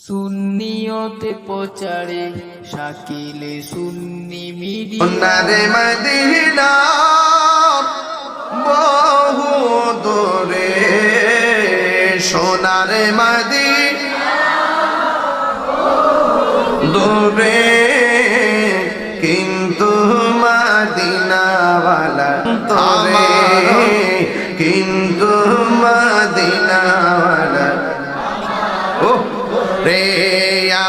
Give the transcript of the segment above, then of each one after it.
সুন্নিয়তে প্রচারে শাকিলে সুন্নি media. সোনারে Medina বহু দূরে সোনারে মদিনা দূরে কিন্তু মদিনাওয়ালা তোরে রে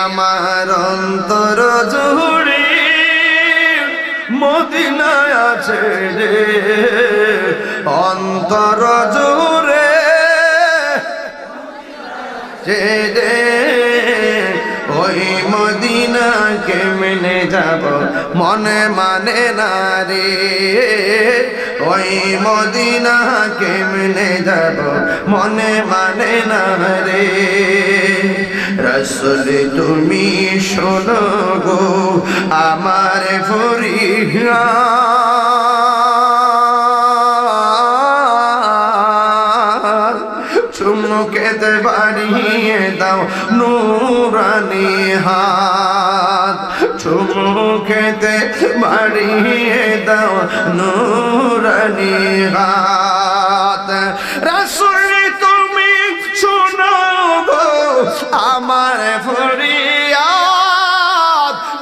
আমার অন্তর জুড়ে মদিনায় আছে রে। অন্তর জুড়ে যে রে ওই মদিনা কেমনে যাব, মনে মানে না রে। ওই মদিনা কেমনে যাব, মনে মানে না রে। রসুল, তুমি শোনো গো আমার ফরিয়া চুমুকেতে বাড়িয়ে দাও নুরানি হাত। চুমুকেতে বাড়িয়ে দাও নুরানি হাত। রসুল আমার ফরিয়াদ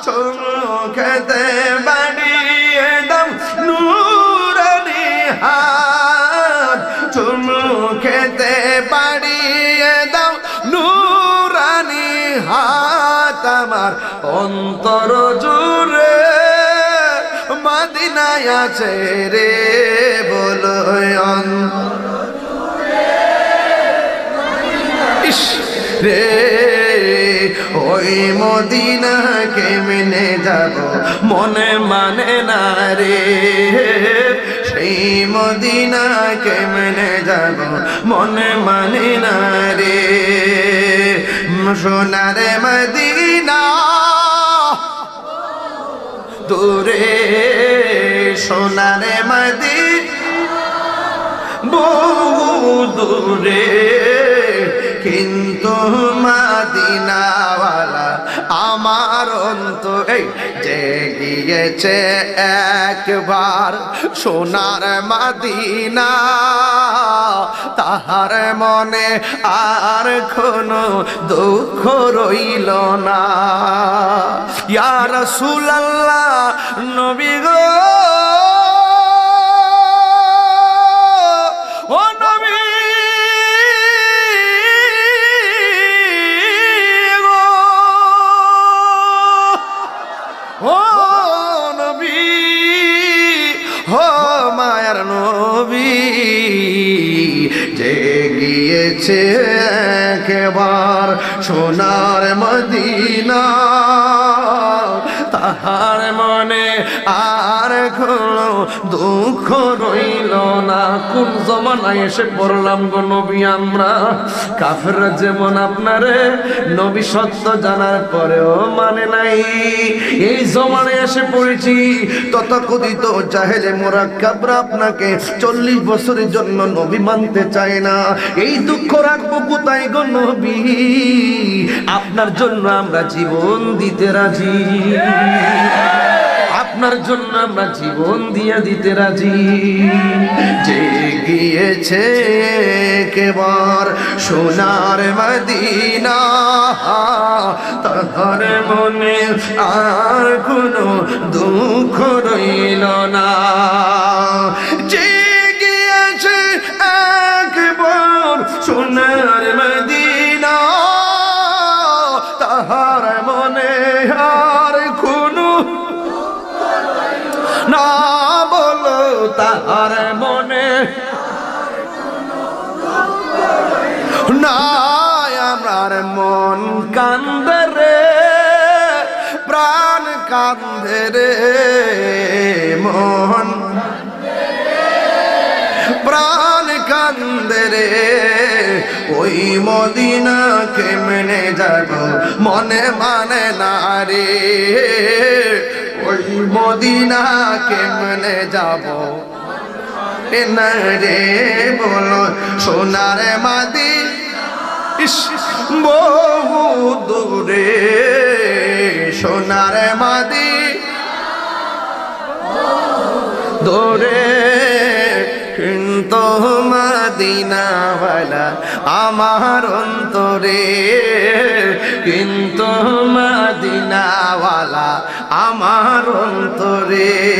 চুমুকেতে বাড়িয়ে দাও নুরানি হাত চুমুকেতে বাড়িয়ে দাও নুরানি হাত আমার অন্তর জুড়ে মদিনায় আছে রে, বলো অন্তর ইস। রে, ওই মদিনা কেমনে যাব, মনে মানে না রে। সেই মদিনা কেমনে যাব, মনে মানে না রে। সোনারে মদিনা দূরে, সোনারে মদিনা বহু দূরে। কিন্তু মাদিনাওয়ালা আমার অন্ত এই যে গিয়েছে একবার সোনার মাদিনা। তাহার মনে আর কোনো দুঃখ রইল না। ইয়ার সুলাল্লা নবী গো। যে গিয়েছে একবার সোনার মদিনা। তাহার মনে আর কোনো দুঃখ রইল না। কোন জমানায় এসে পড়লাম গো নবী, আমরা? কাফের যেমন আপনারে নবী সত্য জানার পরেও মানে নাই। এই জমানায় এসে পড়েছি, তথাকথিত চাহেলে কাবরা আপনাকে চল্লিশ বছরের জন্য নবী মানতে চায় না। এই দুঃখ রাখব কোথায় গো নবী? আপনার জন্য আমরা জীবন দিতে রাজি। আপনার জন্য আমরা জীবন দিয়ে দিতে রাজি। যে গিয়েছে কেবার সোনার মদিনা, তাহার মনে আর কোনো দুঃখ রইল না। যে গিয়েছে একবার সোনার মদিনা, তাহার বলো তাহার মনে। না আমার মন কান্দে রে, প্রাণ কান্দে রে, মন প্রাণ কান্দে রে। ওই মদিনা কেমনে যাব, মনে মানে না রে। মদিনা কেমনে যাব? রে বলো, সোনার মাদি বহু দূরে। সোনার মাদি দূরে। কিন্তু মাদিনাওয়ালা আমার অন্তরে। কিন্তু মাদিনাওয়ালা আমার অন্তরে।